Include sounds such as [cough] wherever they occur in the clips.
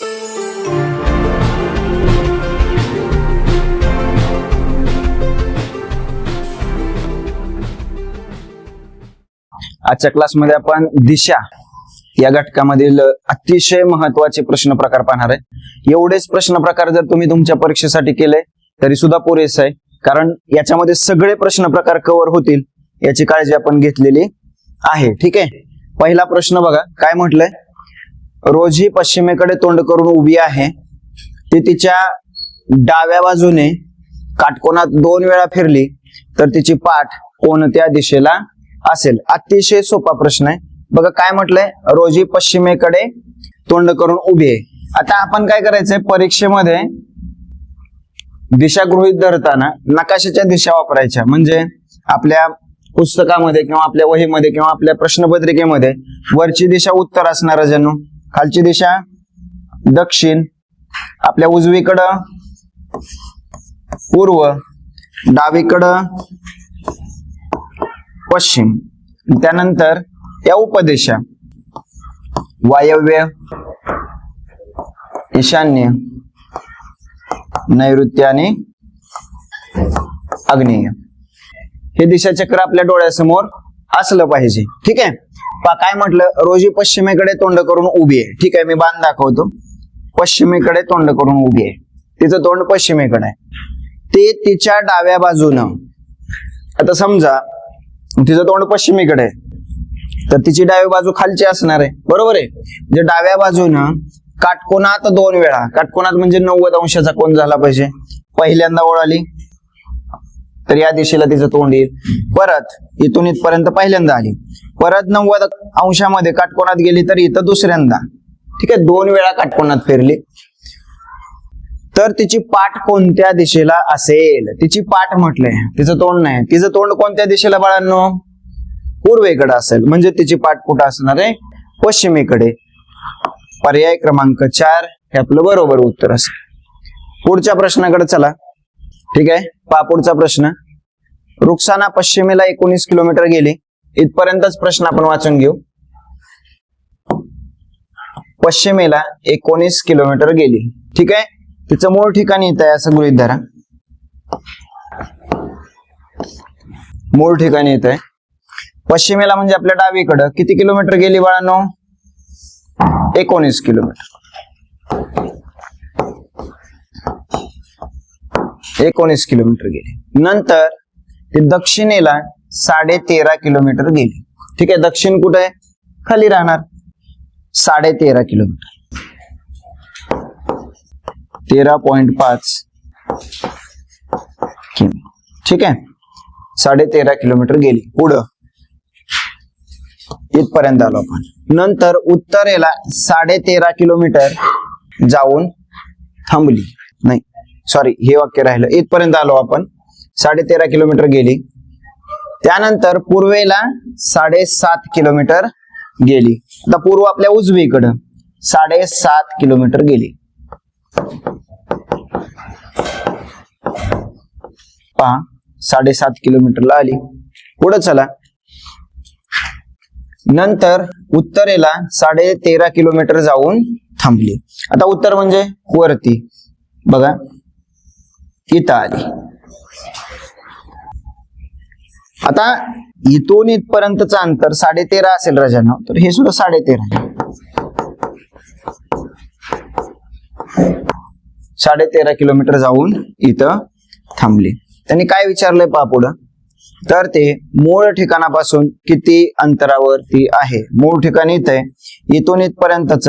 आजच्या क्लासमध्ये आपण दिशा या घटकामधील अतिशय महत्त्वाचे प्रश्न प्रकार पाहणार आहे. एवढेच प्रश्न प्रकार जर तुम्ही तुमच्या परीक्षेसाठी केले तरी सुद्धा पुरेस आहे. कारण याच्यामध्ये सगळे प्रश्न प्रकार कव्हर होतील याची काळजी आपण घेतलेली आहे. ठीक आहे? पहिला प्रश्न बघा काय म्हटलंय? रोजी पश्चिमेकडे तोंड करून उभी आहे. ती तिच्या डाव्या बाजूने काटकोनात दोन वेळा फिरली तर तिची पाठ कोणत्या दिशेला असेल? अतिशय सोपा प्रश्न आहे. बघा काय म्हटलंय? रोजी पश्चिमेकडे तोंड करून उभी आहे. आता आपण काय करायचंय? परीक्षेमध्ये दिशा गृहित धरताना नकाशाच्या दिशा वापरायच्या. म्हणजे आपल्या पुस्तकामध्ये किंवा आपल्या वहीमध्ये किंवा आपल्या प्रश्नपत्रिकेमध्ये वरची दिशा उत्तर असणार जणू खालची दिशा दक्षिण आपल्या उजवीकडं पूर्व डावीकडं पश्चिम. त्यानंतर या उपदेशा वायव्य ईशान्य नैऋत्य आणि आग्नेय. हे दिशाचक्र आपल्या डोळ्यासमोर असलं पाहिजे. ठीक आहे? पा काय म्हटलं? रोजी पश्चिमेकडे तोंड करून उभी आहे. ठीक आहे मी बांध दाखवतो. पश्चिमेकडे तोंड करून उभी आहे. तिचं तोंड पश्चिमेकडे ते तिच्या डाव्या बाजूनं. आता समजा तिचं तोंड पश्चिमेकडे तर तिची डावी बाजू खालची असणार आहे. बरोबर आहे? म्हणजे डाव्या बाजूनं काटकोनात दोन वेळा. काटकोनात म्हणजे नव्वद अंशाचा कोण झाला पाहिजे? पहिल्यांदा ओळाली तर या दिशेला तिचं तोंड येईल. परत इथून इथपर्यंत पहिल्यांदा आली. परत नव्वद अंशामध्ये काटकोनात गेली तर इथं दुसऱ्यांदा. ठीक आहे दोन वेळा काटकोनात फिरली. तर तिची पाठ कोणत्या दिशेला असेल? तिची पाठ म्हटलंय. तिचं तोंड नाही. तिचं तोंड कोणत्या दिशेला बाळांनो? पूर्वेकडे असेल. म्हणजे तिची पाठ कुठं असणार आहे? पश्चिमेकडे. पर्याय क्रमांक चार हे आपलं बरोबर उत्तर असेल. पुढच्या प्रश्नाकडे चला. ठीक आहे पा पुढचा प्रश्न. रुक्साना पश्चिमेला एकोणीस किलोमीटर गेली. इथपर्यंतच प्रश्न आपण वाचून घेऊ. पश्चिमेला एकोणीस किलोमीटर गेली. ठीक आहे? तिचं मूळ ठिकाणी येत आहे असं गृहित धरा. मूळ ठिकाणी येत आहे. पश्चिमेला म्हणजे आपल्या डावीकडं. किती किलोमीटर गेली बाळांनो? एकोणीस किलोमीटर. एकोणीस किलोमीटर गेली. नंतर ती दक्षिणेला साडे तेरा किलोमीटर गेली. ठीक आहे दक्षिण कुठे आहे? खाली राहणार. साडे तेरा किलोमीटर. तेरा पॉइंट पाच ठीक आहे? साडे तेरा किलोमीटर गेली. पुढं. इथपर्यंत आलो आपण. नंतर उत्तरेला साडे तेरा किलोमीटर जाऊन थांबली. नाही सॉरी हे वाक्य राहिलं. इथपर्यंत आलो आपण. साडे तेरा किलोमीटर गेली. त्यानंतर पूर्वेला साडेसात किलोमीटर गेली. आता पूर्व आपल्या उजवीकडं साडेसात किलोमीटर गेली. पहा साडेसात किलोमीटरला आली. पुढे चला. नंतर उत्तरेला साडे तेरा किलोमीटर जाऊन थांबली. आता उत्तर म्हणजे वरती. बघा इथं आली. आता इथून इथपर्यंतचं अंतर साडे तेरा असेल राजांनो. तर हे सुद्धा साडेतेरा साडेतेरा किलोमीटर जाऊन इथं थांबली. त्यांनी काय विचारलंय पहा पुढं? तर ते मूळ ठिकाणापासून किती अंतरावरती आहे? मूळ ठिकाण इथं आहे. इथून इथपर्यंतच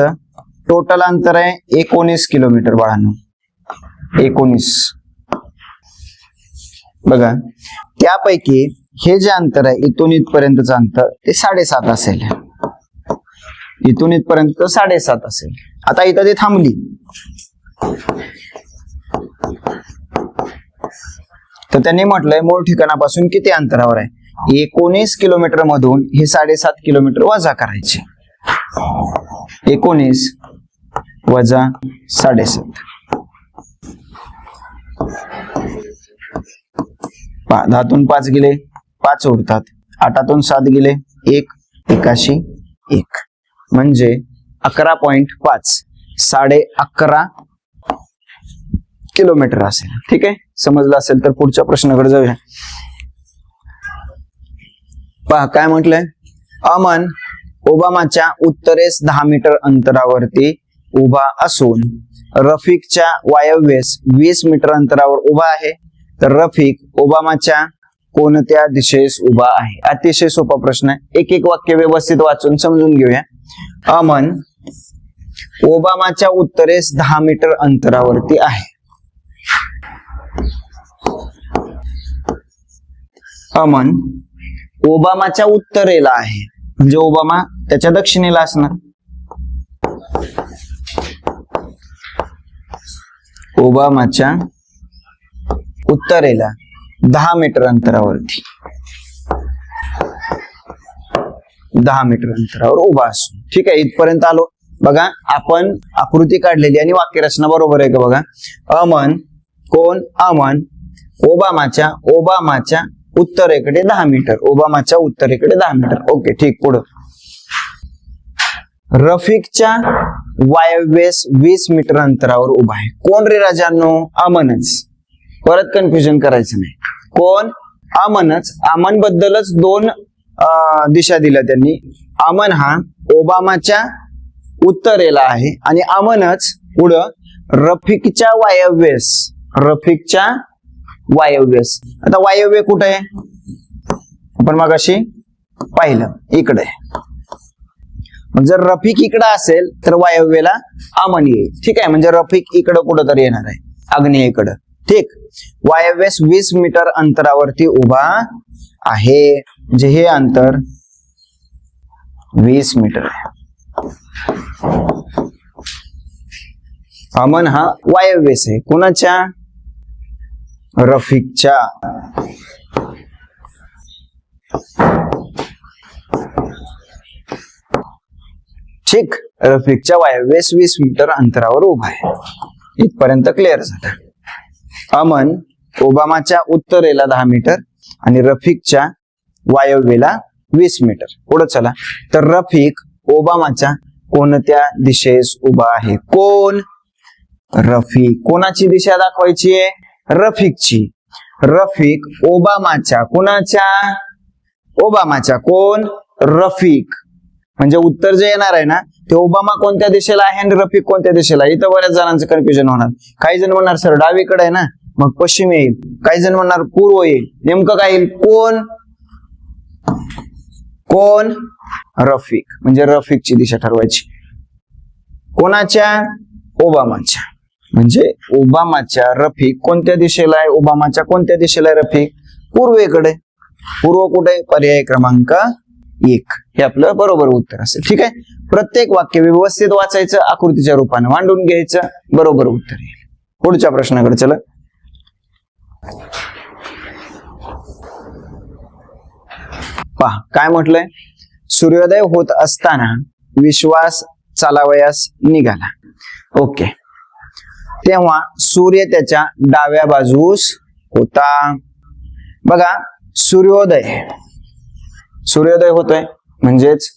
टोटल अंतर आहे एकोणीस किलोमीटर बाळांनो. एकोणीस. बघा त्यापैकी हे जे अंतर आहे इथून इथपर्यंतचं अंतर ते साडेसात असेल. इथून इथपर्यंत साडेसात असेल. आता इथं ते थांबली. तर त्यांनी म्हटलंय मूळ ठिकाणापासून किती अंतरावर आहे? एकोणीस किलोमीटर मधून हे साडेसात किलोमीटर वजा करायचे. एकोणीस वजा साडेसात. दहातून पाच गेले. पाच उरतात आठातून सात गेले एक एकाशी एक. म्हणजे अकरा पॉइंट पाच साडे अकरा किलोमीटर असेल. ठीक आहे? समजलं असेल तर पुढच्या प्रश्नाकडे जाऊया. पहा काय म्हटलंय? अमन ओबामाच्या उत्तरेस दहा मीटर अंतरावरती उभा असून रफिकच्या वायव्येस वीस मीटर अंतरावर उभा आहे. तर रफिक ओबामाच्या कोणत्या दिशेस उभा आहे? अतिशय सोपा प्रश्न आहे. एक एक वाक्य व्यवस्थित वाचून समजून घेऊया. अमन ओबामाच्या उत्तरेस दहा मीटर अंतरावरती आहे. अमन ओबामाच्या उत्तरेला आहे. म्हणजे ओबामा त्याच्या दक्षिणेला असणार. ओबामाच्या उत्तरेला. दहा मीटर अंतरावरती. दहा मीटर अंतरावर उभा असतो ठीक आहे इथपर्यंत आलो. बघा आपण आकृती काढलेली आणि वाक्यरचना बरोबर आहे का बघा? अमन कोण? अमन. ओबामाच्या ओबामाच्या उत्तरेकडे दहा मीटर. ओबामाच्या उत्तरेकडे दहा मीटर. ओके ठीक पुढं. रफिकच्या वायव्येस वीस मीटर अंतरावर उभा आहे. कोण रे राजांनो? अमनच. परत कन्फ्युजन करायचं नाही. कोण? अमनच. अमन बद्दलच दोन अं, दिशा दिल्या त्यांनी. अमन हा ओबामाच्या उत्तरेला आहे आणि अमनच पुढं रफिकच्या वायव्येस रफिकच्या वायव्येस. आता वायव्य कुठं? आहे आपण मग अशी पाहिलं इकडे. जर रफिक इकडं असेल तर वायव्येला अमन येईल. ठीक आहे म्हणजे रफिक इकडं कुठं तरी येणार आहे. आग्नेयेकडं ठीक वायव्यस वीस मीटर अंतरावरती उभा आहे. म्हणजे हे अंतर वीस मीटर अमन हा वायव्यस आहे. कुणाच्या? रफिकच्या. ठीक. रफिकच्या वायव्यस वीस मीटर अंतरावर उभा आहे. इथपर्यंत क्लिअर झालं. अमन ओबामाच्या उत्तरेला दहा मीटर आणि रफिकच्या वायव्येला वीस मीटर. पुढे चला. तर रफिक ओबामाच्या कोणत्या दिशेस उभा आहे? कोण? रफिक. कोणाची दिशा दाखवायची आहे? रफिकची. रफिक ओबामाच्या कोणाच्या? ओबामाच्या. कोण? रफिक. म्हणजे उत्तर जे येणार आहे ना ते ओबामा कोणत्या दिशेला आहे आणि रफिक कोणत्या दिशेला इथं बऱ्याच जणांचं कन्फ्युजन होणार. काही जण म्हणणार सर डावीकडे आहे ना मग पश्चिम येईल. काही जण म्हणणार पूर्व येईल. नेमकं काय येईल? कोण? कोण? रफिक. म्हणजे रफिकची दिशा ठरवायची. कोणाच्या? ओबामाच्या. म्हणजे ओबामाच्या रफिक कोणत्या दिशेला आहे? ओबामाच्या कोणत्या दिशेला आहे रफिक? पूर्वेकडे. पूर्व कुठे? पर्याय क्रमांक एक. हे आपलं बरोबर उत्तर असेल. ठीक आहे? प्रत्येक वाक्य व्यवस्थित वाचायचं आकृतीच्या रूपाने मांडून घ्यायचं बरोबर उत्तर येईल. पुढच्या प्रश्नाकडे चला. पहा काय म्हटलंय? सूर्योदय होत असताना विश्वास चालावयास निघाला. ओके. तेव्हा सूर्य त्याच्या डाव्या बाजूस होता. बघा सूर्योदय. सूर्योदय होतोय म्हणजेच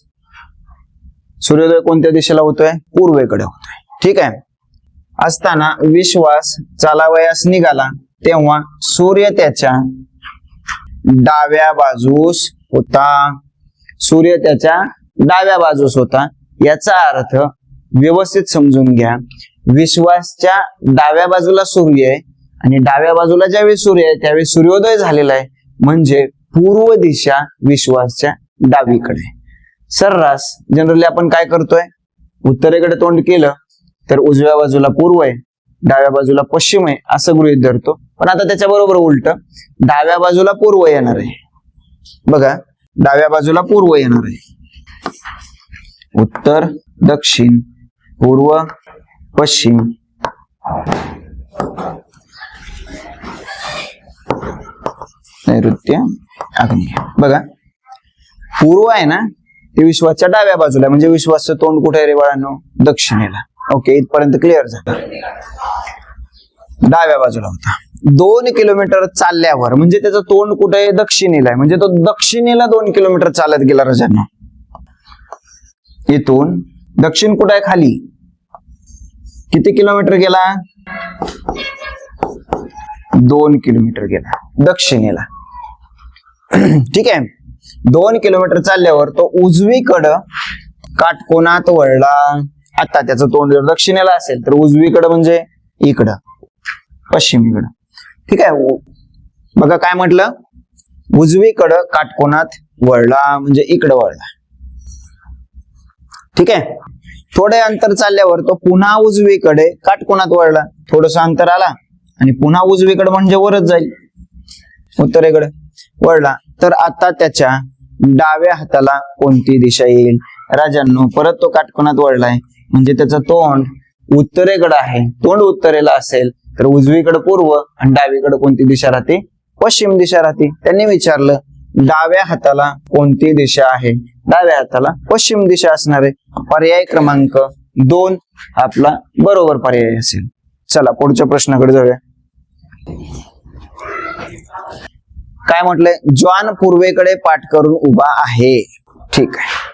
सूर्योदय कोणत्या दिशेला होतोय? पूर्वेकडे होतोय. ठीक आहे? असताना विश्वास चालावयास निघाला तेव्हा सूर्य त्याच्या डाव्या बाजूस होता. सूर्य त्याच्या डाव्या बाजूस होता. याचा अर्थ व्यवस्थित समजून घ्या. विश्वासच्या डाव्या बाजूला सूर्य आहे आणि डाव्या बाजूला ज्यावेळी सूर्य आहे त्यावेळी सूर्योदय झालेला आहे. म्हणजे पूर्व दिशा विश्वासच्या डावीकडे. सर्रास जनरली आपण काय करतोय? उत्तरेकडे तोंड केलं तर उजव्या बाजूला पूर्व आहे डाव्या बाजूला पश्चिम आहे असं गृहीत धरतो. पण आता त्याच्याबरोबर उलट डाव्या बाजूला पूर्व येणार आहे. बघा डाव्या बाजूला पूर्व येणार आहे. उत्तर दक्षिण पूर्व पश्चिम. नैऋत्य. आग्नेय बघा. पूर्व आहे ना ते विश्वासच्या डाव्या बाजूला आहे. म्हणजे विश्वासचं तोंड कुठे आहे रे बाळांनो? दक्षिणेला. ओके इथपर्यंत क्लिअर झालं. डाव्या बाजूला होता. दोन किलोमीटर चालल्यावर म्हणजे त्याचं तोंड कुठे दक्षिणेला आहे. म्हणजे तो दक्षिणेला दोन किलोमीटर चालत गेला रजांना. इथून दक्षिण कुठे आहे? खाली. किती किलोमीटर गेला? दोन किलोमीटर गेला. दक्षिणेला. [clears throat] ठीक आहे. दोन किलोमीटर चालल्यावर तो उजवीकडं काटकोनात वळला. आता त्याचं तोंड जर दक्षिणेला असेल तर उजवीकडं म्हणजे इकडं. पश्चिमेकडं. ठीक आहे. बघा काय म्हटलं? उजवीकडं काटकोनात वळला म्हणजे इकडं वळला. ठीक आहे. थोडे अंतर चालल्यावर तो पुन्हा उजवीकडे काटकोनात वळला. थोडस अंतर आला आणि पुन्हा उजवीकडे म्हणजे वरच जाईल. उत्तरेकडे. वळला तर आता त्याच्या डाव्या हाताला कोणती दिशा येईल? राजांनो परत तो काटकोनात वळलाय. म्हणजे त्याचं तोंड उत्तरेकडे आहे. तोंड उत्तरेला असेल तर उजवीकडे पूर्व आणि डावीकडे कोणती दिशा राहते? पश्चिम दिशा राहते. त्यांनी विचारलं डाव्या हाताला कोणती दिशा आहे? डाव्या हाताला पश्चिम दिशा असणार आहे. पर्याय क्रमांक दोन आपला बरोबर पर्याय असेल. चला पुढच्या प्रश्नाकडे जाऊया. काय म्हटलंय? जॉन पूर्वेकडे पाठ करून उभा आहे. ठीक आहे.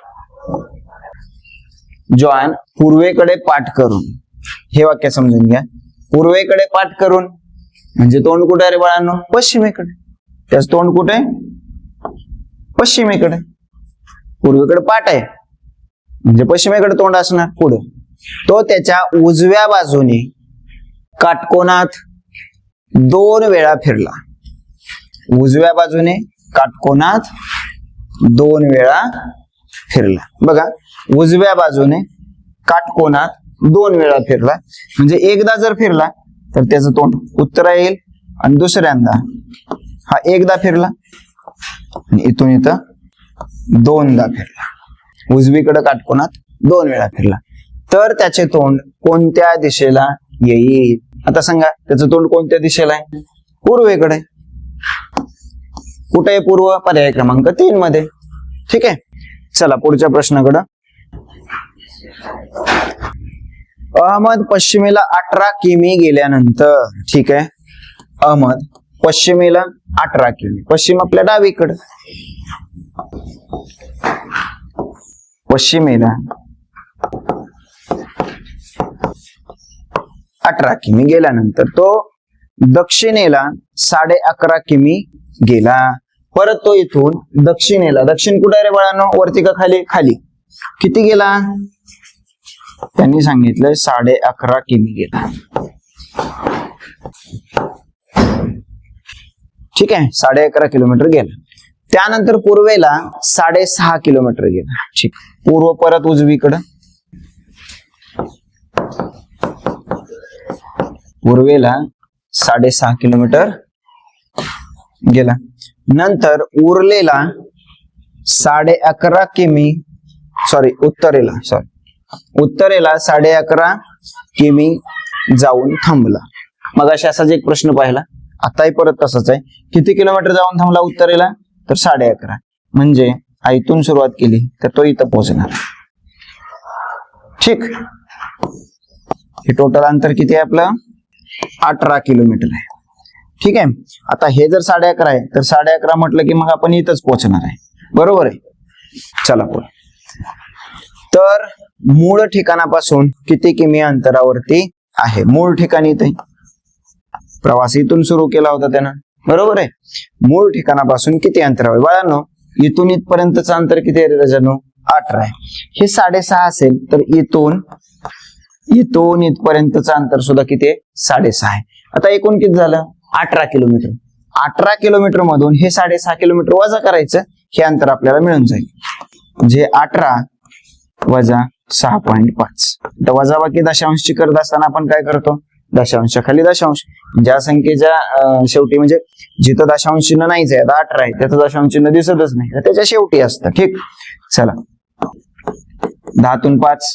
जॉन पूर्वेकडे पाठ करून. हे वाक्य समजून घ्या. पूर्वेकडे पाठ करून. म्हणजे तोंड कुठे अरे रे बाळांनो? पश्चिमेकडे. त्याच तोंड कुठे? पश्चिमेकडे. पूर्वेकडे पाठ आहे. म्हणजे पश्चिमेकडे तोंड असणार. पुढे. तो त्याच्या उजव्या बाजूने काटकोनात दोन वेळा फिरला. उजव्या बाजूने काटकोनात दोन वेळा फिरला. बघा उजव्या बाजूने काटकोनात दोन वेळा फिरला. म्हणजे एकदा जर फिरला तर त्याचं तोंड उत्तरा येईल आणि दुसऱ्यांदा हा एकदा फिरला आणि इथून इथं दोनदा फिरला. उजवीकडे काटकोनात दोन वेळा फिरला. तर त्याचे तोंड कोणत्या दिशेला येईल? आता सांगा त्याचं तोंड कोणत्या दिशेला आहे? पूर्वेकडे. कुठे आहे पूर्व? पर्याय क्रमांक तीन मध्ये. ठीक आहे? चला पुढच्या प्रश्नाकडं. अहमद पश्चिमेला अठरा किमी गेल्यानंतर ठीक आहे? अहमद पश्चिमेला अठरा किमी. पश्चिम आपल्या डावीकडं. पश्चिमेला अठरा किमी गेल्यानंतर तो दक्षिणेला साडे अकरा किमी गेला परत तो इथून दक्षिणेला दक्षिण कुठे रे बाळांनो? वरती का खाली? खाली. किती गेला? त्यांनी सांगितलं साडे अकरा किमी गेला. ठीक आहे साडे अकरा किलोमीटर गेला. त्यानंतर पूर्वेला साडेसहा किलोमीटर गेला. ठीक. पूर्व परत उजवीकडं. पूर्वेला साडेसहा किलोमीटर गेला. नंतर उरलेला साडे अकरा किमी सॉरी उत्तरेला सॉरी उत्तरेला साडे अकरा किमी जाऊन थांबला. मग असाच एक प्रश्न पाहिला. आताही परत तसंच आहे. किती किलोमीटर जाऊन थांबला उत्तरेला? तर साडे अकरा. म्हणजे इथून सुरुवात केली तर तो इथं पोहोचणार. ठीक. हे टोटल अंतर किती आहे आपलं? अठरा किलोमीटर आहे. ठीक आहे? आता हे जर साडे अकरा आहे तर साडे अकरा म्हटलं की मग आपण इथंच पोहोचणार आहे. बरोबर आहे? चला पुढे. तर मूळ ठिकाणापासून किती किमी अंतरावरती आहे? मूळ ठिकाणी इथे. प्रवास इथून सुरू केला होता त्यानं. बरोबर आहे? मूळ ठिकाणापासून किती अंतरावर बाळांनो इथून इथपर्यंतचं अंतर किती आहे रे अठरा आहे. हे साडेसहा असेल तर इथून इथून इथपर्यंतचं अंतर सुद्धा किती आहे? साडेसहा आहे. आता एकूण किती झालं? अठरा किलोमीटर. अठरा किलोमीटर मधून हे साडेसहा किलोमीटर वजा करायचं हे अंतर आपल्याला मिळून जाईल. जे अठरा वजा सहा पॉईंट पाच. तर वजाबाकी दशांशची करत असताना आपण काय करतो? दशांश खाली दशांश. ज्या संख्येच्या शेवटी म्हणजे जिथं दशांश चिन्ह नाहीच आहे आता अठरा आहे त्याचं दशांश चिन्ह दिसतच नाही. तर त्याच्या शेवटी असतं. ठीक? चला. दहातून पाच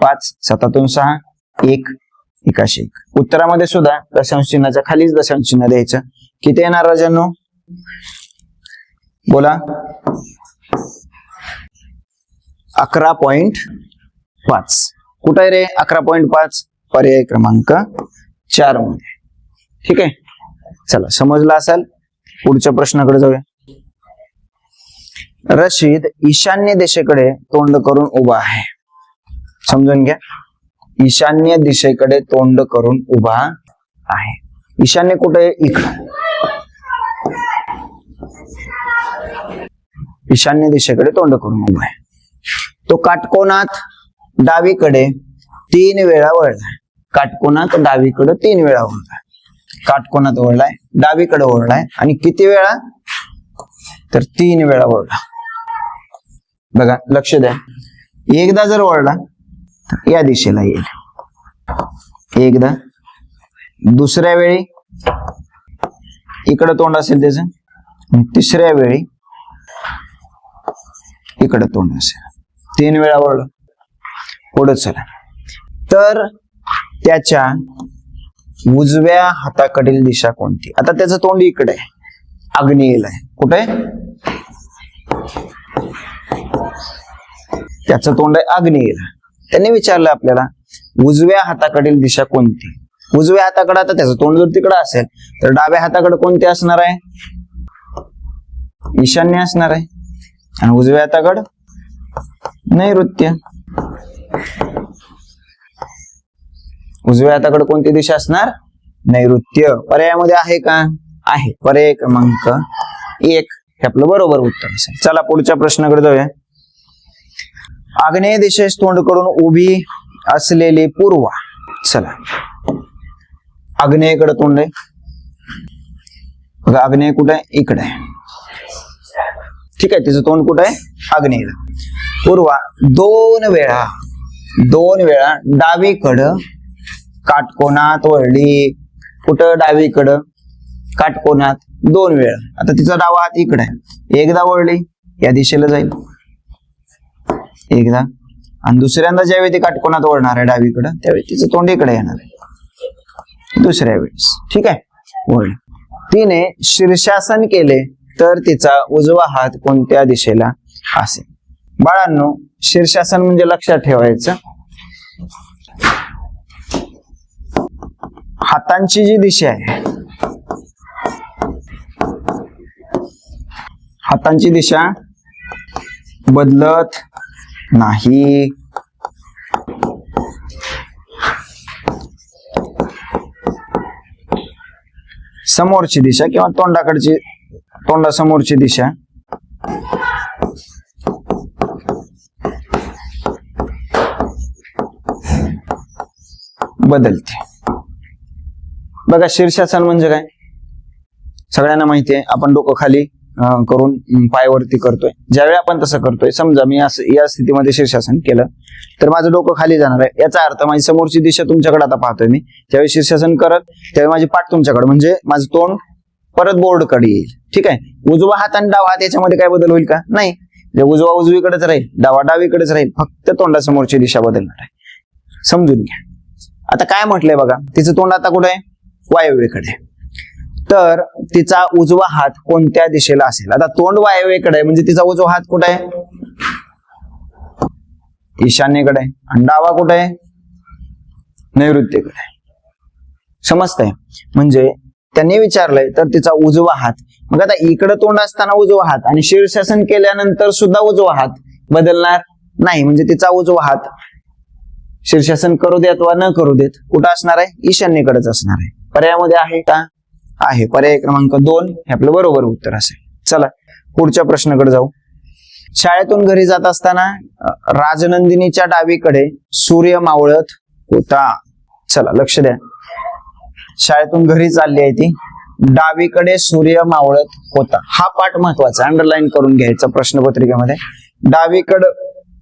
पाच सतातून सहा एक एकाशे एक. उत्तरामध्ये सुद्धा दशांश चिन्हाच्या खालीच दशांश चिन्ह द्यायचं. किती येणार राजांनो? बोला. अकरा पॉइंट पाच. कुठं आहे रे अकरा पॉइंट पाच? पर्याय क्रमांक चारमध्ये. ठीक आहे? चला समजला असाल? पुढच्या प्रश्नाकडे जाऊया. रशीद ईशान्य देशाकडे तोंड करून उभा आहे. समजून घ्या. ईशान्य दिशेकडे तोंड करून उभा आहे. ईशान्य कुठे? इक ईशान्य दिशेकडे तोंड करून उभा आहे. तो काटकोनात डावीकडे तीन वेळा वळलाय काटकोनात डावीकडे तीन वेळा वळलाय काटकोनात वळलाय डावीकडे वळलाय आणि किती वेळा? तर तीन वेळा वळला. बघा लक्ष द्या. एकदा जर वळला या दिशेला येईल. एकदा. दुसऱ्या वेळी. इकडं तोंड असेल त्याच. तिसऱ्या वेळी. इकडं तोंड असेल. तीन वेळा वळलं. पुढे चला. तर त्याच्या उजव्या हाताकडील दिशा कोणती? आता त्याचं तोंड इकडे आहे. आग्नेयला आहे. कुठे? त्याचं तोंड आहे आग्नेयला त्यांनी विचारलं आपल्याला उजव्या हाताकडील दिशा कोणती? उजव्या हाताकडे आता त्याचं तोंड जर तिकडं असेल तर डाव्या हाताकडे कोणती असणार आहे? ईशान्य असणार आहे. आणि उजव्या हाताकडे नैऋत्य. उजव्या हाताकडे कोणती दिशा असणार? नैऋत्य. पर्यायामध्ये आहे का? आहे. पर्याय क्रमांक एक. हे आपलं बरोबर उत्तर असेल. चला पुढच्या प्रश्नाकडे जाऊया. आग्नेय दिशेस तोंड करून उभी असलेली पूर्वा. चला. आग्नेयकडे तोंड आहे. बघा आग्नेय कुठे आहे? इकडे आहे. ठीक आहे तिचं तोंड कुठं आहे? आग्नेयला पूर्वा दोन वेळा दोन वेळा डावीकडं काटकोनात वळली. कुठं डावीकडं? काटकोनात दोन वेळा. आता तिचा डावा हात इकडे आहे. एकदा वळली या दिशेला जाईल. एकदा. आणि दुसऱ्यांदा ज्यावेळी ती काटकोणात ओढणार आहे डावीकडं त्यावेळी तिचं तोंड इकडे येणार आहे. दुसऱ्या वेळेस. ठीक आहे? वळली तिने शीर्षासन केले तर तिचा उजवा हात कोणत्या दिशेला असेल? बाळांनो शीर्षासन म्हणजे लक्षात ठेवायचं. हातांची जी दिशा आहे हातांची दिशा बदलत नाही. समोरची दिशा किंवा तोंडाकडची तोंडासमोरची दिशा. बदलते. बघा शीर्षासन म्हणजे काय? सगळ्यांना माहिती आहे आपण डोकं खाली करून पायावरती करतोय. ज्यावेळी आपण तसं करतोय समजा मी असं या स्थितीमध्ये शीर्षासन केलं तर माझं डोकं खाली जाणार आहे. याचा अर्थ माझी समोरची दिशा तुमच्याकडे आता पाहतोय मी. त्यावेळी शीर्षासन करत त्यावेळी माझी पाठ तुमच्याकडे. म्हणजे माझं तोंड परत बोर्डकडे येईल. ठीक आहे? उजवा हात आणि डावा हात याच्यामध्ये काय बदल होईल का? नाही. म्हणजे उजवा उजवीकडेच राहील डावा डावीकडेच राहील. फक्त तोंडासमोरची दिशा बदलणार आहे. समजून घ्या. आता काय म्हटलंय बघा तिचं तोंड आता कुठे आहे? वायव्येकडे. तर तिचा उजवा हात कोणत्या दिशेला असेल? आता तोंड वायव्येकडे म्हणजे तिचा उजवा हात कुठे आहे? ईशान्येकडे आणि डावा कुठे आहे? नैऋत्येकडे समजतंय? म्हणजे त्यांनी विचारलंय तर तिचा उजवा हात. मग आता इकडं तोंड असताना उजवा हात आणि शीर्षासन केल्यानंतर सुद्धा उजवा हात बदलणार नाही. म्हणजे तिचा उजवा हात शीर्षासन करू देत वा न करू देत कुठं असणार आहे? ईशान्येकडेच असणार आहे. पर्यायामध्ये आहे का? आहे. पर्याय क्रमांक दोन हे आपलं बरोबर उत्तर असेल. चला पुढच्या प्रश्नाकडे जाऊ. शाळेतून घरी जात असताना राजनंदिनीच्या डावीकडे सूर्य मावळत होता. चला लक्ष द्या. शाळेतून घरी चालली आहे ती. डावीकडे सूर्य मावळत होता. हा पाठ महत्त्वाचा अंडरलाईन करून घ्यायचा प्रश्नपत्रिकेमध्ये. डावीकडं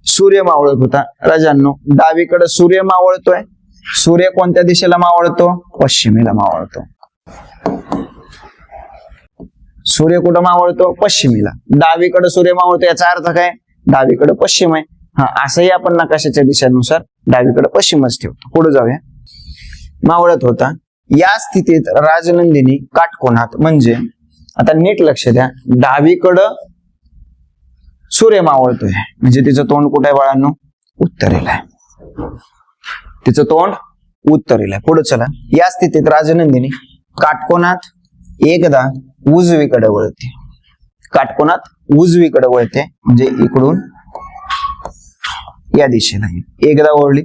सूर्य मावळत होता. राजांनो डावीकडे सूर्य मावळतोय. सूर्य कोणत्या दिशेला मावळतो? पश्चिमेला मावळतो. सूर्य कुठं मावळतो? पश्चिमेला. डावीकडे सूर्य मावळतो याचा अर्थ काय? डावीकडे पश्चिम आहे. हा असंही आपण नकाशाच्या दिशेनुसार डावीकडे पश्चिमच ठेवतो. पुढे जाऊया. मावळत होता. या स्थितीत राजनंदिनी काटकोणात म्हणजे आता नीट लक्ष द्या डावीकडं सूर्य मावळतोय. म्हणजे तिचं तोंड कुठे आहे बाळांनो? उत्तरेला आहे. तिचं तोंड उत्तरेला आहे. पुढे चला. या स्थितीत राजनंदिनी काटकोनात एकदा उजवीकडे वळते. काटकोनात उजवीकडे वळते म्हणजे इकडून या दिशेला एकदा ओढली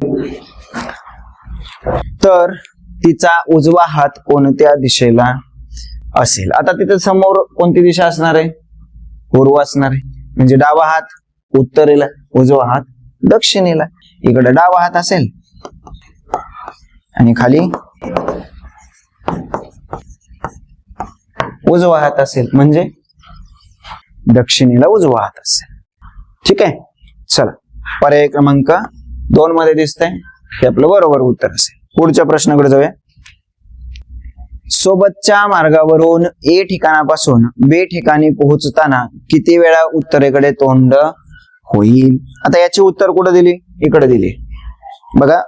तर तिचा उजवा हात कोणत्या दिशेला असेल? आता तिथे समोर कोणती दिशा असणार आहे? पूर्व असणार आहे. म्हणजे डावा हात उत्तरेला उजवा हात दक्षिणेला. इकडे डावा हात असेल. आणि खाली उजवा हात असेल म्हणजे दक्षिणेला उजवा हात असेल. ठीक आहे? चला. पर्याय क्रमांक दोन मध्ये दिसतंय. हे आपलं बरोबर उत्तर असेल. पुढच्या प्रश्नाकडे जाऊया. सोबतच्या मार्गावरून ए ठिकाणापासून बे ठिकाणी पोहोचताना किती वेळा उत्तरेकडे तोंड होईल? आता याची उत्तर कुठं दिली? इकडे दिली. बघा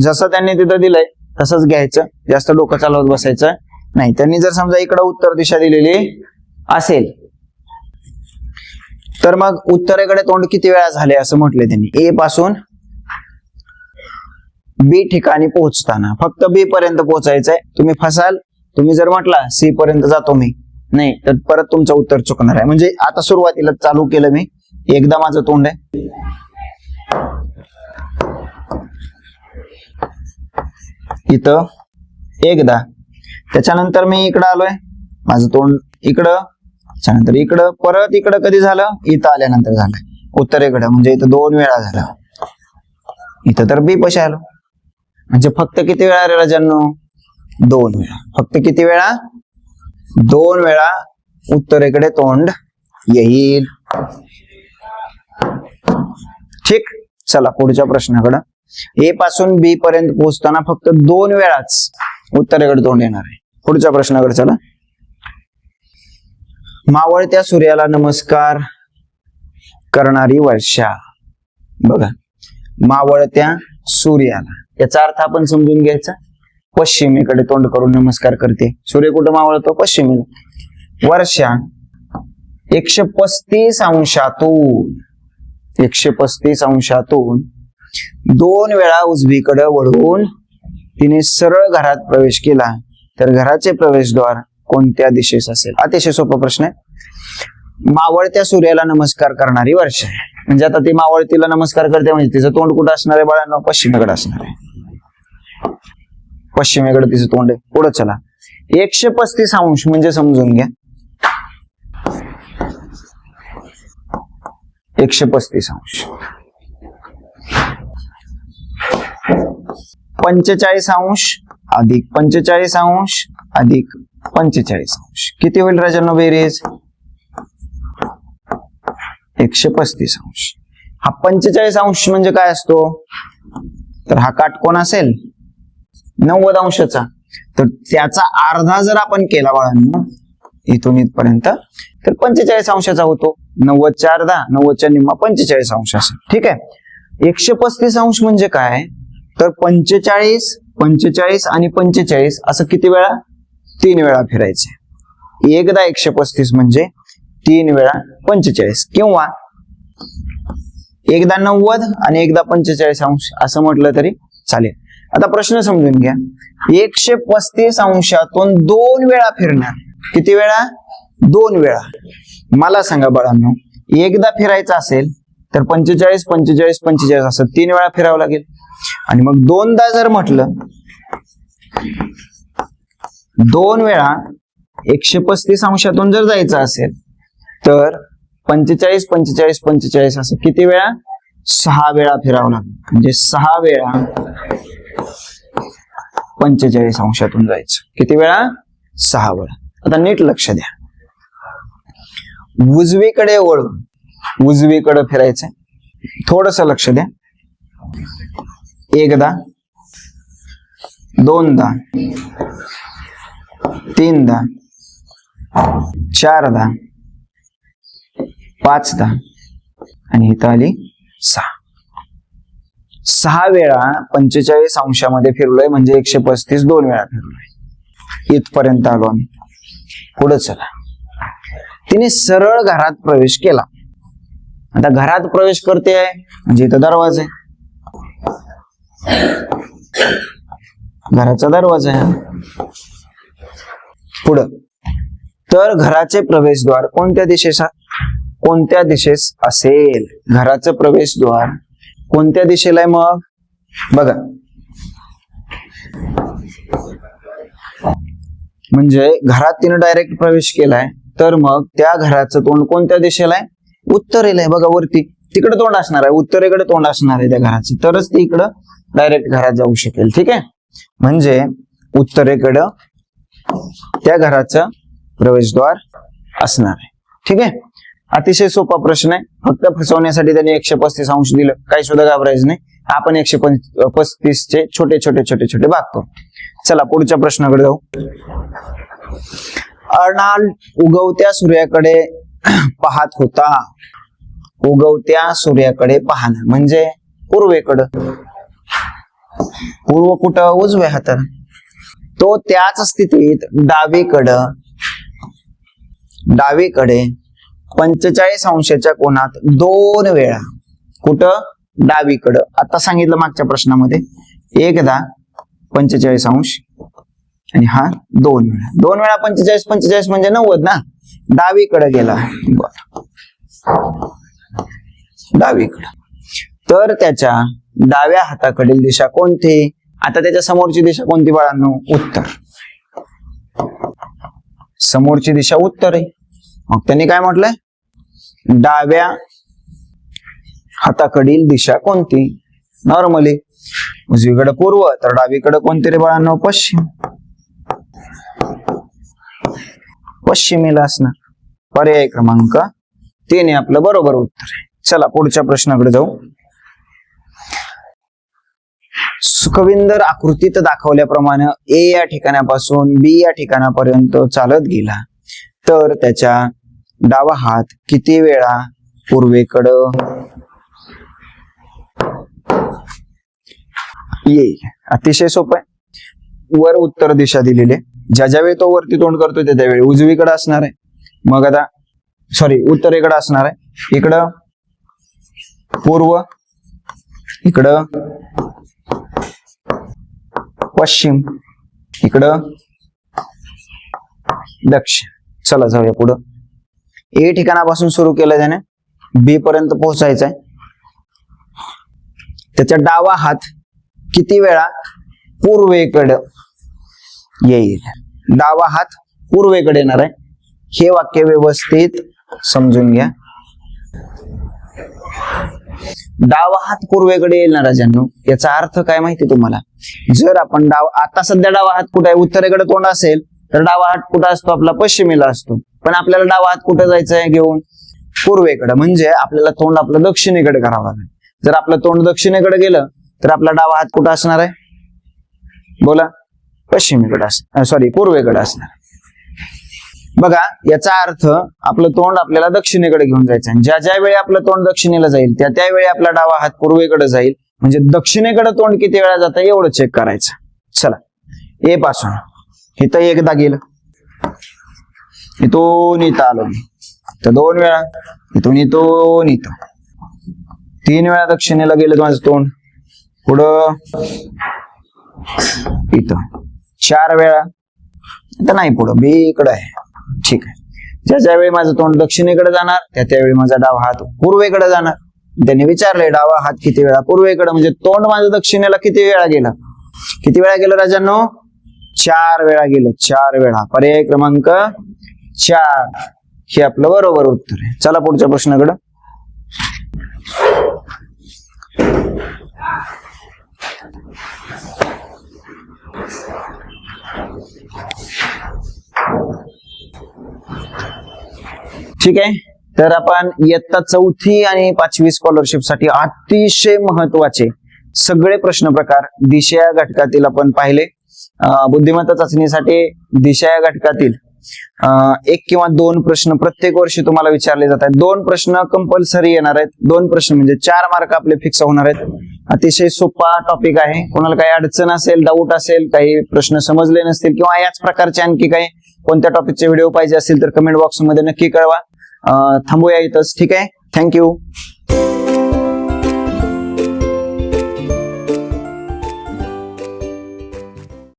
जसं त्यांनी तिथं दिलंय तसंच घ्यायचं. जास्त डोकं चालवत बसायचं. नाही त्यांनी जर समजा इकडं उत्तर दिशा दिलेली असेल तर मग उत्तरेकडे तोंड किती वेळा झाले असं म्हटले त्यांनी? ए पासून बी ठिकाणी पोहोचताना. फक्त बी पर्यंत पोहोचायचंय. तुम्ही फसाल तुम्ही जर म्हटला सी पर्यंत जातो मी. नाही तर परत तुमचं उत्तर चुकणार आहे. म्हणजे आता सुरुवातीला चालू केलं मी. एकदा माझं तोंड आहे. इथं एकदा. त्याच्यानंतर मी इकडं आलोय. माझं तोंड इकडं त्याच्यानंतर इकडं परत इकडं कधी झालं? इथं आल्यानंतर झालं. उत्तरेकडं म्हणजे इथं दोन वेळा झालं. इथं तर बी पशी आलो. म्हणजे फक्त किती वेळा रे राजांनो? दोन वेळा. फक्त किती वेळा? दोन वेळा उत्तरेकडे तोंड येईल. ठीक चला पुढच्या प्रश्नाकडं. ए पासून बी पर्यंत पोहोचताना फक्त दोन वेळाच उत्तरेकडे तोंड येणार आहे. पुढच्या प्रश्नाकडे चला. मावळत्या सूर्याला नमस्कार करणारी वर्षा. बघा. मावळत्या सूर्याला. याचा अर्थ आपण समजून घ्यायचा. पश्चिमेकडे तोंड करून नमस्कार करते. सूर्य कुठं मावळतो? पश्चिमेला. वर्षा एकशे पस्तीस अंशातून एकशे पस्तीस अंशातून दोन वेळा उजवीकडे वळवून तिने सरळ घरात प्रवेश केला. तर घराचे प्रवेशद्वार कोणत्या दिशेस असेल? अतिशय सोपा प्रश्न आहे. मावळत्या सूर्याला नमस्कार करणारी वर्ष. आहे म्हणजे आता ती मावळतीला नमस्कार करते म्हणजे तिचं तोंड कुठं असणार आहे बाळांना? पश्चिमेकडे असणार आहे. पश्चिमेकडे तिचं तोंड आहे. पुढं चला. एकशे पस्तीस अंश म्हणजे समजून घ्या. एकशे पस्तीस अंश. पंचेचाळीस अंश अधिक पंचेचाळीस अंश अधिक पंचेचाळीस अंश. किती होईल राजांनो बेरीज? एकशे पस्तीस अंश. हा पंचेचाळीस अंश म्हणजे काय असतो? तर हा काटकोण असेल? नव्वद अंशाचा. तर त्याचा अर्धा जर आपण केला बाळांनो इथून इथपर्यंत तर पंचेचाळीस अंशाचा होतो. नव्वदच्या अर्धा नव्वदच्या निम्मा पंचेचाळीस अंश असेल. ठीक आहे? एकशे पस्तीस अंश म्हणजे काय? तर पंचेचाळीस पंचेचाळीस आणि पंचेचाळीस असं किती वेळा? तीन वेळा फिरायचे. एकदा एकशे पस्तीस म्हणजे तीन वेळा पंचेचाळीस. किंवा एकदा नव्वद आणि एकदा पंचेचाळीस अंश असं म्हटलं तरी चालेल. आता प्रश्न समजून घ्या. एकशे पस्तीस अंशातून दोन वेळा फिरणार. किती वेळा? दोन वेळा. मला सांगा बाळांनो एकदा फिरायचं असेल तर पंचेचाळीस पंचेचाळीस पंचेचाळीस असं तीन वेळा फिरावं लागेल. आणि मग दोनदा जर म्हटलं दोन वेळा एकशे पस्तीस अंशातून जर जायचं असेल तर पंचेचाळीस पंचेचाळीस पंचेचाळीस असं किती वेळा? सहा वेळा फिरावं लागेल. म्हणजे सहा वेळा पंचेचाळीस अंशातून जायचं. किती वेळा? सहा वेळा. आता नीट लक्ष द्या. उजवीकडे वळून उजवीकडे फिरायचं थोडस लक्ष द्या. एकदा दोनदा तीनदा चारदा पाचदा आणि इथं आली सहा. सहा वेळा पंचेचाळीस अंशामध्ये फिरलोय म्हणजे एकशे पस्तीस दोन वेळा फिरलोय. इथपर्यंत आलो आम्ही. पुढे चला. तिने सरळ घरात प्रवेश केला. आता घरात प्रवेश करते आहे म्हणजे इथं दरवाजा आहे. घराचा दरवाजा आहे पुढं. तर घराचे प्रवेशद्वार कोणत्या दिशेस कोणत्या दिशेस असेल? घराचं प्रवेशद्वार कोणत्या दिशेला आहे मग? बघा. म्हणजे घरात तिने डायरेक्ट प्रवेश केलाय तर मग त्या घराचं तोंड कोणत्या दिशेला आहे? उत्तरेला आहे. बघा वरती. तिकडे तोंड असणार आहे. उत्तरेकडे तोंड असणार आहे त्या घराचं. तरच ती इकडं डायरेक्ट घरात जाऊ शकेल ठीक आहे? म्हणजे उत्तरेकडं त्या घराचं प्रवेशद्वार असणार आहे ठीक आहे? अतिशय सोपा प्रश्न आहे. फक्त फसवण्यासाठी त्यांनी एकशे पस्तीस अंश दिलं. काही सुद्धा घाबरायचं नाही. आपण एकशे पस्तीस चे छोटे छोटे छोटे छोटे भाग करू. चला पुढच्या प्रश्नाकडे जाऊ. अर्नाल्ड उगवत्या सूर्याकडे पाहत होता. उगवत्या सूर्याकडे पाहणं. म्हणजे पूर्वेकडं. पूर्व कुठं? उजव्या हाताला तो त्याच स्थितीत डावीकडं डावीकडे पंचेचाळीस अंशाच्या कोणात दोन वेळा कुठं? डावीकडं. आता सांगितलं मागच्या प्रश्नामध्ये. एकदा पंचेचाळीस अंश आणि हा दोन वेळा. दोन वेळा पंचेचाळीस पंचेचाळीस म्हणजे नव्वद ना? डावीकडे गेला. बर. डावीकडं. तर त्याच्या डाव्या हाताकडील दिशा कोणती? आता त्याच्या समोरची दिशा कोणती बाळांनो? उत्तर. समोरची दिशा उत्तर आहे. मग त्यांनी काय म्हटलंय? डाव्या हाताकडील दिशा कोणती? नॉर्मली उजवीकडे पूर्व तर डावीकडे कोणती रे बाळांनो? पश्चिम. पश्चिमेला असणार. पर्याय क्रमांक तीन आपलं बरोबर उत्तर आहे. चला पुढच्या प्रश्नाकडे जाऊ. सुखविंदर आकृतीत दाखवल्याप्रमाणे ए या ठिकाणापासून बी या ठिकाणापर्यंत चालत गेला. तर त्याच्या डावा हात किती वेळा पूर्वेकडं येईल? अतिशय सोपं आहे. वर उत्तर दिशा दिलेली आहे. ज्या ज्यावेळी तो वरती तोंड करतोय त्या त्यावेळी उजवीकडे असणार आहे. मग आता सॉरी उत्तरेकडे असणार आहे. इकडं पूर्व इकडं पश्चिम इकडं. दक्षिण चला जाऊया पुढं. ए ठिकाणापासून सुरू केलं त्याने. बी पर्यंत पोहोचायचं आहे त्याचा डावा हात किती वेळा पूर्वेकडे येईल? डावा हात पूर्वेकडे येणार आहे. हे वाक्य व्यवस्थित समजून घ्या. डावा हात पूर्वेकडे येईल ना राजांनो याचा अर्थ काय माहिती तुम्हाला? जर आपण डाव आता सध्या डावा हात कुठे आहे? उत्तरेकडे तोंड असेल तर डावा हात कुठं असतो? आपला पश्चिमेला असतो. पण आपल्याला डावा हात कुठे जायचं आहे? घेऊन पूर्वेकडे. म्हणजे आपल्याला तोंड आपलं दक्षिणेकडे करावं लागेल. जर आपलं तोंड दक्षिणेकडे गेलं तर आपला डावा हात कुठं असणार आहे? बोला. पश्चिमेकडे असणार सॉरी पूर्वेकडे असणार बघा याचा अर्थ आपलं तोंड आपल्याला दक्षिणेकडे घेऊन जायचं आहे. ज्या ज्या वेळी आपलं तोंड दक्षिणेला जाईल त्या त्यावेळी आपला डावा हात पूर्वेकडे जाईल. म्हणजे दक्षिणेकडे तोंड किती वेळा जातं एवढं चेक करायचं. चला ए पासून. इथं एकदा गेलं. इथून इथं आलो मी. तर दोन वेळा इथून इथून इथं. तीन वेळा दक्षिणेला गेलं माझं तोंड. पुढं. इथं. चार वेळा. तर नाही पुढं बी इकडं आहे. ठीक आहे. ज्या ज्यावेळी माझं तोंड दक्षिणेकडे जाणार त्या त्यावेळी माझा डावा हात पूर्वेकडे जाणार. त्यांनी विचारले डावा हात किती वेळा पूर्वेकडे? म्हणजे तोंड माझं दक्षिणेला किती वेळा गेलं? किती वेळा गेलं राजांनो? चार वेळा गेलं चार वेळा. पर्याय क्रमांक चार. हे आपलं बरोबर उत्तर आहे. चला पुढच्या प्रश्नाकडं. ठीक आहे? तर आपण इयत्ता चौथी आणि पाचवी स्कॉलरशिपसाठी अतिशय महत्त्वाचे सगळे प्रश्न प्रकार दिशा या घटकातील आपण पाहिले. बुद्धिमत्ता चाचणीसाठी दिशा या घटकातील एक किंवा दोन प्रश्न प्रत्येक वर्षी तुम्हाला विचारले जात आहेत. दोन प्रश्न कंपल्सरी येणार आहेत. दोन प्रश्न म्हणजे चार मार्क आपले फिक्स होणार आहेत. अतिशय सोपा टॉपिक आहे. कोणाला काही अडचण असेल डाऊट असेल काही प्रश्न समजले नसतील किंवा याच प्रकारचे आणखी काही कोणत्या टॉपिकचे व्हिडिओ पाहिजे असतील तर कमेंट बॉक्समध्ये नक्की कळवा. थांबूया इथंच. ठीक आहे? थँक्यू